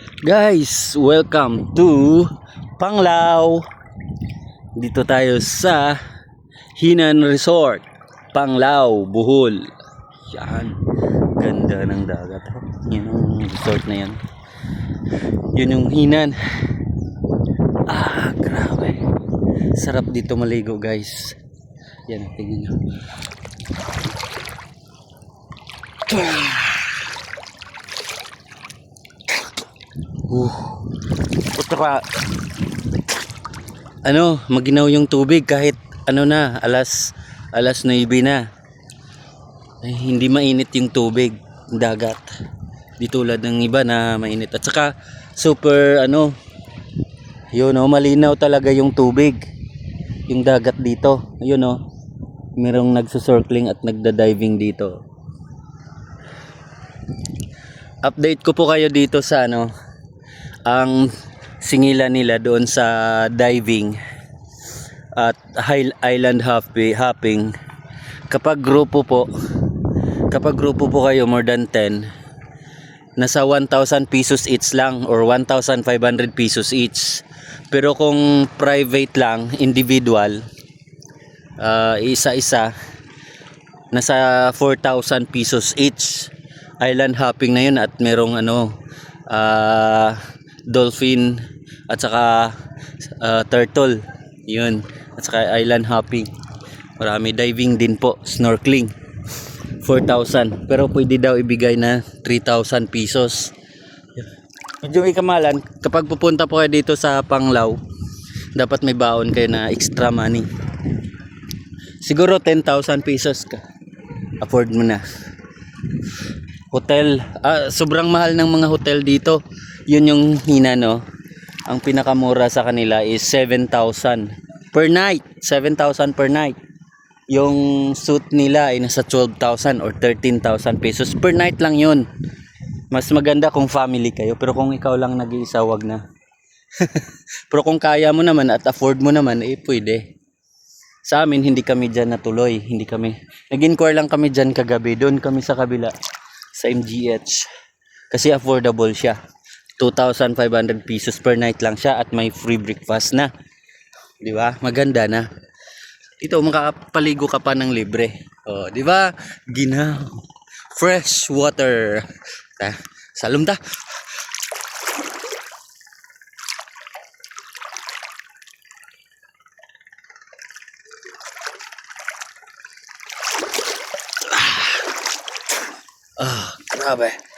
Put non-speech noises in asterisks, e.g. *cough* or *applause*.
Guys, welcome to Panglao. Dito tayo sa Hinan Resort, Panglao, Bohol. Yan. Ganda ng dagat. Yan ang resort na yan. Yun yung Hinan. Ah, grabe. Sarap dito maligo, guys. Yan, tingnan nyo. Uh. Puta ka. Ano, maginaw yung tubig kahit ano na, alas alas 9 na. Ay, hindi mainit yung tubig, dagat. Di tulad ng iba na mainit. At saka super ano, yun oh, malinaw talaga yung tubig. Yung dagat dito. Yun oh. Merong nagsusurcling at nagda-diving dito. Update ko po kayo dito sa ano, ang singilan nila doon sa diving at island hopping, kapag grupo po kapag grupo po kayo more than 10 nasa 1,000 pesos each lang or 1,500 pesos each. Pero kung private lang individual ah, isa-isa nasa 4,000 pesos each. Island hopping na yun at merong ano ah, dolphin at saka ah, turtle. Yun. At saka island hopping. Marami diving din po. Snorkeling. 4,000 pero pwede daw ibigay na 3,000 pesos. Medyo may kamalan. Kapag pupunta po kayo dito sa Panglao dapat may baon kayo na extra money. Siguro 10,000 pesos ka. Afford mo na. Hotel. Ah, sobrang mahal ng mga hotel dito yun yung hina no? Ang pinakamura sa kanila is 7,000 per night. 7,000 per night. Yung suit nila ay nasa 12,000 or 13,000 pesos. Per night lang yun. Mas maganda kung family kayo. Pero kung ikaw lang nag-iisa wag na. *laughs* Pero kung kaya mo naman at afford mo naman eh pwede. Sa amin hindi kami dyan natuloy. Hindi kami. Nag-inquire lang kami dyan kagabi. Doon kami sa kabila. Sa MGH kasi affordable siya 2,500 pesos per night lang siya at may free breakfast na. Di ba? Maganda na. Ito makapaligo ka pa ng libre. Oh di ba? Ginaw fresh water. Ta salum ta. Ah grabe